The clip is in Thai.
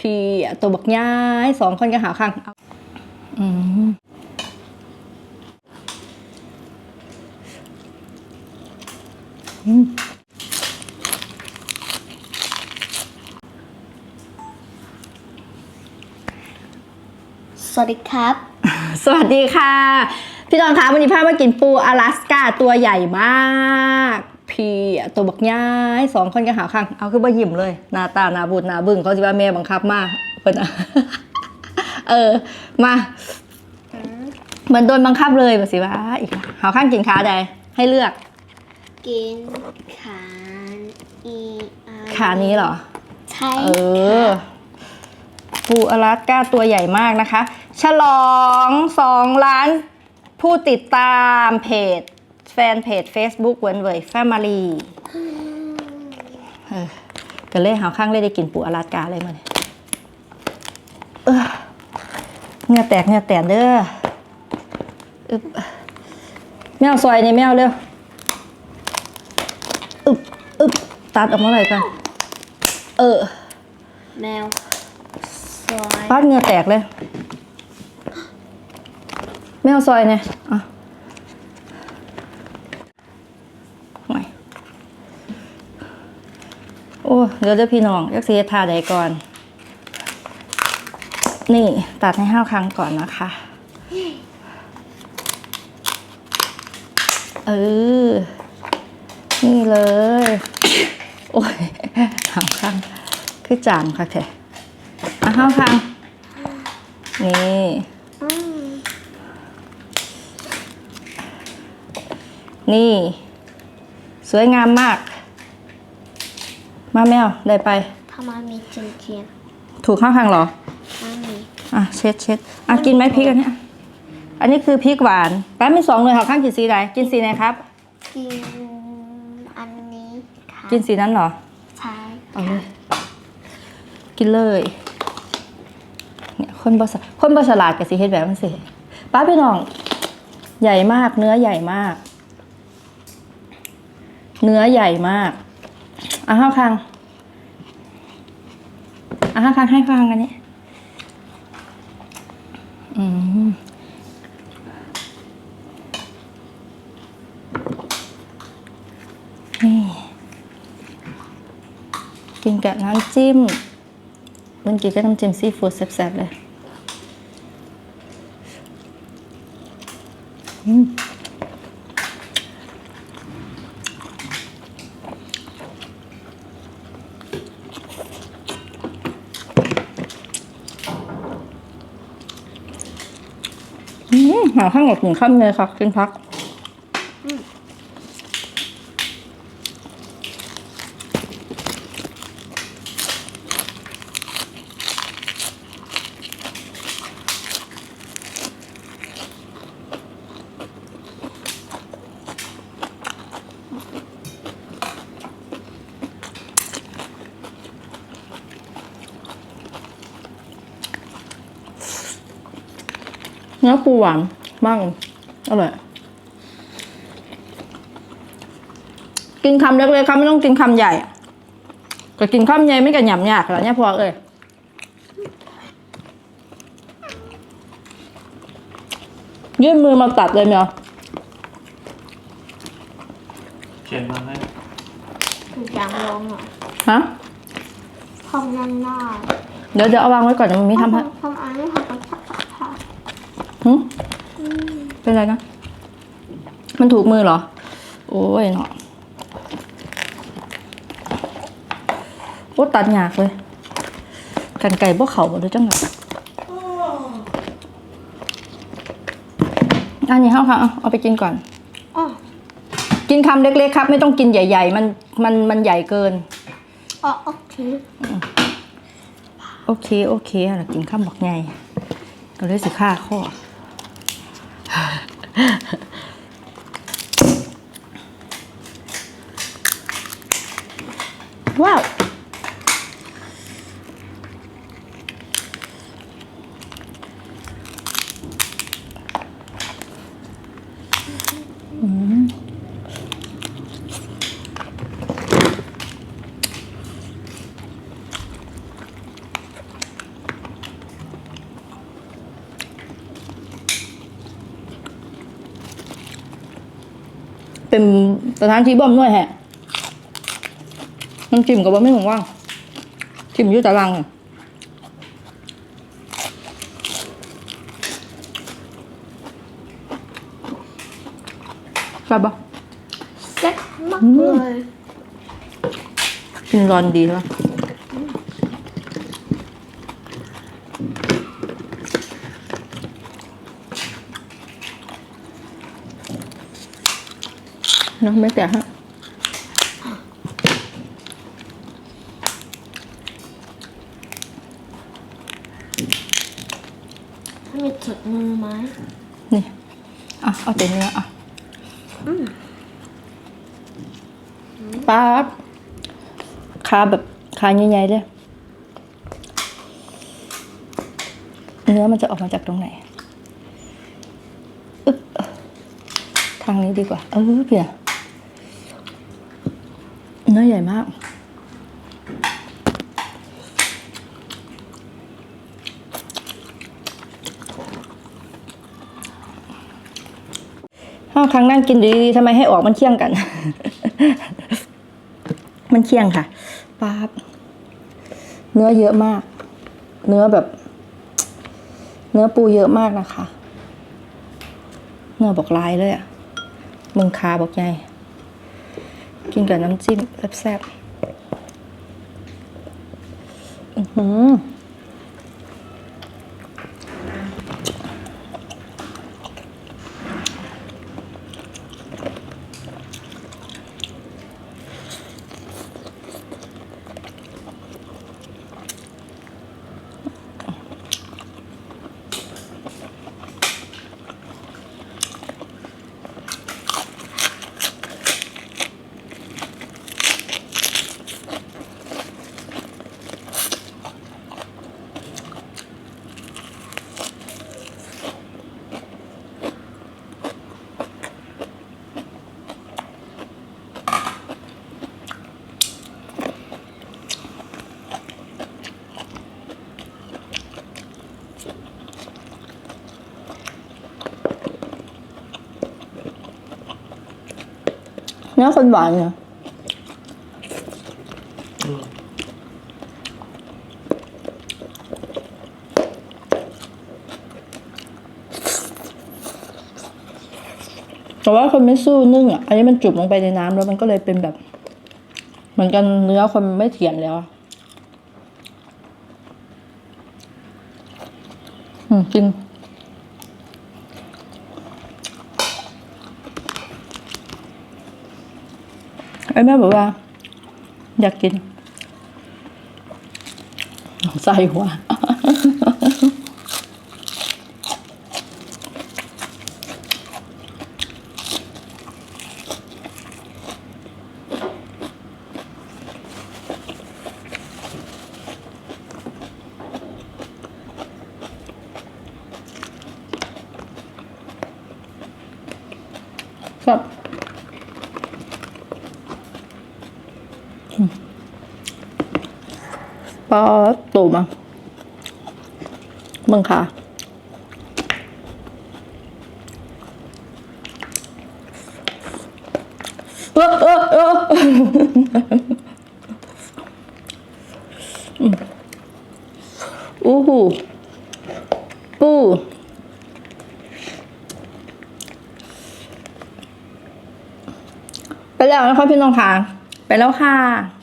พี่อะตัวบักย้ายสองคนก็หาข้างเอาอืมอืมสวัสดีครับ สวัสดีค่ะ พี่ตอนคะวันนี้พามากินปูอลาสกาตัวใหญ่มาก พี่อะตัวบักย้ายสองคนก็หาข้างเอาคือบ่ยิ้มเลยหน้าตาหน้าบูดหน้าบึ้งเขาสิว่าแม่บังคับมากเพิ่นอะเออมาเหมือนโดนบังคับเลยแบบสิว่าอีกหาข้างกินขาใดให้เลือก กินขาอีอาขานี้เหรอใช่เออปูอลาสก้าตัวใหญ่มากนะคะ ฉลองสองล้านผู้ติดตามเพจ แฟนเพจ Facebook เวนเวยแฟมิลี่เออก็เลยหาข้างเลยได้กินปูอลาสกาเลยมันเออเหงื่อแตกเหงื่อแตกเด้ออึบแมวซอยนี่แมวเร็วอึบอึบตัดออกมาหน่อยก่อนเออ แมวซอยป้าดเหงื่อแตกเลยไม่เอาซอยเนี่ยอะห่วย โอ้เดี๋ยวเดี๋ยวพี่น้องยักษ์เสียทาใดก่อน นี่ตัดให้ห้าครั้งก่อนนะคะ เออ นี่เลย โอ้ยหางข้างคือจามค่ะแค่อะห้าครั้ง นี่นี่ สวยงามมาก มาแมวได้ไปทำไมมีเจียนเจียนถูกข้างทางเหรอไม่มีอะเช็ดเช็ดอะกินไหมพริกอันเนี้ยอันนี้คือพริกหวานแป๊บมีสองเลยค่ะข้างกินสีไหนกินสีไหนครับ กินอันนี้ค่ะกินสีนั้นเหรอใช่เอาเลยกินเลยเนี่ยคนบสคนบฉลาดกับสีเฮ็ดแบบมันสิป้าพี่น้อง ใหญ่มากเนื้อใหญ่มาก เนื้อใหญ่มาก อะห้าครั้งอะห้าครั้งให้ฟังอันนี้อืมนี่กินกับน้ำจิ้มมันกินกับน้ำจิ้มซีฟู้ดแซ่บๆเลย หาข้างหมดหนึ่งข้ามเลยค่ะกินพักเนื้อปูหวาน มากเลยอร่อยกินคำเล็กๆครับไม่ต้องกินคำใหญ่ก็กินคำใหญ่ไม่กันหยำยากแล้วเนี่ยพอเอ้ยยื่นมือมาตัดเลยเนาะเขียนมาให้จางลงอะฮะทำยังหน้าเดี๋ยวเดี๋ยวเอาวางไว้ก่อนเดี๋ยวมันมีทำให้ทำอันนี้ทำกับผักหึ เป็นไรนะ มันถูกมือเหรอ โอ้ยเนาะโอ้ตัดหยากเลย กันไก่พวกเขาบ่ดูจังหวะอันนี้เข้าค่ะเอาเอาไปกินก่อน อ๋อ กินคำเล็กๆครับ ไม่ต้องกินใหญ่ๆ มัน มัน มันใหญ่เกิน อ๋อ โอเค โอเค โอเคอะกินข้ามบอกไงก็เลยสิค่าข้อ ว้ เป็นสถานที่บ่มด้วยแฮะมันจิ้มกับว่าไม่หงว่างจิ้มอยุ่ตารางอะใช่ปะแซ่บมากเลยกินร้อนดีใช่ปะ นอะไม่แตกฮะถ้ามีจุดมือไหมนี่อะเอาแต่เนื้ออะป๊าบขาแบบขาใหญ่ๆเลยเนื้อมันจะออกมาจากตรงไหนอึ๊บทางนี้ดีกว่า เออเพี่ย เนื้อใหญ่มาก ห้าครั้งนั่งกินดีๆทำไมให้ออกมันเคี่ยงกัน มันเคี่ยงค่ะป๊าบเนื้อเยอะมาก เนื้อแบบ เนื้อปูเยอะมากนะคะ เนื้อบอกลายเลยอะมึงคาบอกไง กินกับน้ำจิ้มแซ่บๆอือหือ นื้อคนหวานเนี่ยอืมแต่ว่าคนไม่สู้นึ่งอะ อันนี้มันจุ่มลงไปในน้ำแล้วมันก็เลยเป็นแบบ เหมือนกันเนื้อคนไม่เถียนแล้วอืมจริ ไอ้แม่บอกว่า อยากกินใส่หัวครับอืม ปลาตูมามึงค่ะเออเออเอออืมอู้หูปูไปแล้วนะคะพี่น้องค่ะ ไปแล้วค่ะ